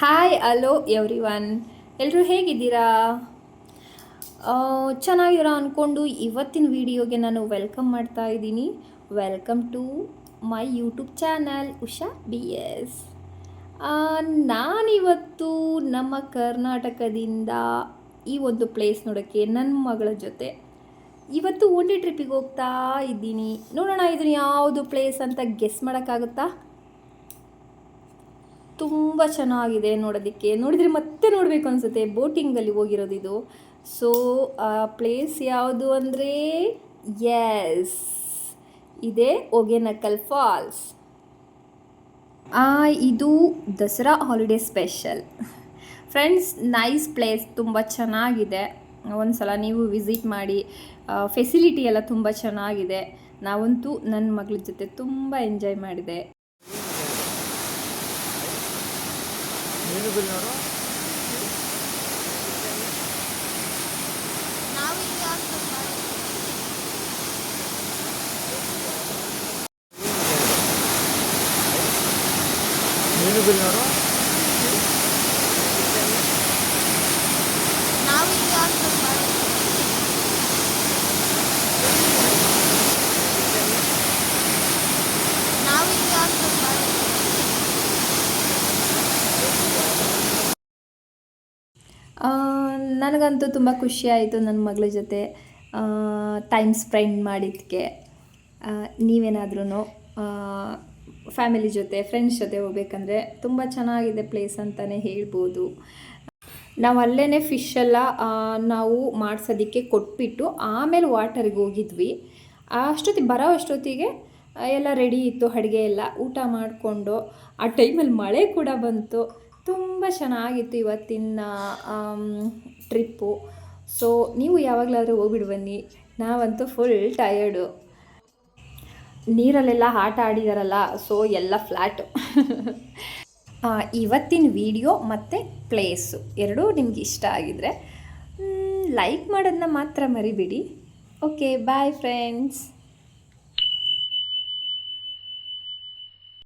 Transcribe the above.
Hi hello every one ಎಲ್ಲರೂ ಹೇಗಿದ್ದೀರಾ ಚೆನ್ನಾಗಿರೋ ಅಂದ್ಕೊಂಡು ಇವತ್ತಿನ ವಿಡಿಯೋಗೆ ನಾನು ವೆಲ್ಕಮ್ ಮಾಡ್ತಾ ಇದ್ದೀನಿ. Welcome to my YouTube channel Usha B S ನಾನಿವತ್ತು ನಮ್ಮ ಕರ್ನಾಟಕದಿಂದ ಈ ಒಂದು ಪ್ಲೇಸ್ ನೋಡೋಕ್ಕೆ ನನ್ನ ಮಗಳ ಜೊತೆ. ಇವತ್ತು ಡೇ ಟ್ರಿಪ್ಪಿಗೆ ಹೋಗ್ತಾ ಇದ್ದೀನಿ. ನೋಡೋಣ, ಇದನ್ನು ಯಾವುದು ಪ್ಲೇಸ್ ಅಂತ ಗೆಸ್ ಮಾಡೋಕ್ಕಾಗುತ್ತಾ? ತುಂಬ ಚೆನ್ನಾಗಿದೆ ನೋಡೋದಕ್ಕೆ. ನೋಡಿದರೆ ಮತ್ತೆ ನೋಡಬೇಕು ಅನಿಸುತ್ತೆ, ಬೋಟಿಂಗಲ್ಲಿ ಹೋಗಿರೋದು ಇದು. ಸೊ ಪ್ಲೇಸ್ ಯಾವುದು ಅಂದರೆ ಎಸ್ ಇದೆ ಒಗೆನಕಲ್ ಫಾಲ್ಸ್ ಇದು Dasara holiday special friends nice place ತುಂಬ ಚೆನ್ನಾಗಿದೆ. ಒಂದು ಸಲ ನೀವು ವಿಸಿಟ್ ಮಾಡಿ ಫೆಸಿಲಿಟಿ ಎಲ್ಲ ತುಂಬ ಚೆನ್ನಾಗಿದೆ. ನಾವಂತೂ ನನ್ನ ಮಗಳ ಜೊತೆ ತುಂಬ ಎಂಜಾಯ್ ಮಾಡಿದೆ. ನೀನು ಬಿಲ್ ನೋಡು ನೀನು ಬಿಲ್ ನೋಡು ನನಗಂತೂ ತುಂಬ ಖುಷಿ ಆಯಿತು ನನ್ನ ಮಗಳ ಜೊತೆ ಟೈಮ್ ಸ್ಪೆಂಡ್ ಮಾಡಿದ್ದಕ್ಕೆ ನೀವೇನಾದ್ರೂ ಫ್ಯಾಮಿಲಿ ಜೊತೆ ಫ್ರೆಂಡ್ಸ್ ಜೊತೆ ಹೋಗ್ಬೇಕಂದ್ರೆ ತುಂಬ ಚೆನ್ನಾಗಿದೆ ಪ್ಲೇಸ್ ಅಂತಲೇ ಹೇಳ್ಬೋದು. ನಾವು ಅಲ್ಲೇ ಫಿಶ್ ಎಲ್ಲ ನಾವು ಮಾಡಿಸೋದಕ್ಕೆ ಕೊಟ್ಬಿಟ್ಟು ಆಮೇಲೆ ವಾಟರ್ಗೆ ಹೋಗಿದ್ವಿ. ಅಷ್ಟೊತ್ತಿಗೆ ಬರೋ ಅಷ್ಟೊತ್ತಿಗೆ ಎಲ್ಲ ರೆಡಿ ಇತ್ತು, ಅಡುಗೆ ಎಲ್ಲ. ಊಟ ಮಾಡಿಕೊಂಡು, ಆ ಟೈಮಲ್ಲಿ ಮಳೆ ಕೂಡ ಬಂತು. ತುಂಬ ಚೆನ್ನಾಗಿತ್ತು ಇವತ್ತಿನ ಟ್ರಿಪ್ಪು ಸೊ ನೀವು ಯಾವಾಗಲಾದರೂ ಹೋಗ್ಬಿಡು ಬನ್ನಿ. ನಾವಂತೂ ಫುಲ್ ಟಯರ್ಡು ನೀರಲ್ಲೆಲ್ಲ ಆಟ ಆಡಿದಾರಲ್ಲ ಸೊ ಎಲ್ಲ ಫ್ಲ್ಯಾಟು ಇವತ್ತಿನ ವಿಡಿಯೋ ಮತ್ತು ಪ್ಲೇಸು ಎರಡೂ ನಿಮ್ಗೆ ಇಷ್ಟ ಆಗಿದರೆ ಲೈಕ್ ಮಾಡೋದನ್ನ ಮಾತ್ರ ಮರಿಬಿಡಿ. Okay bye friends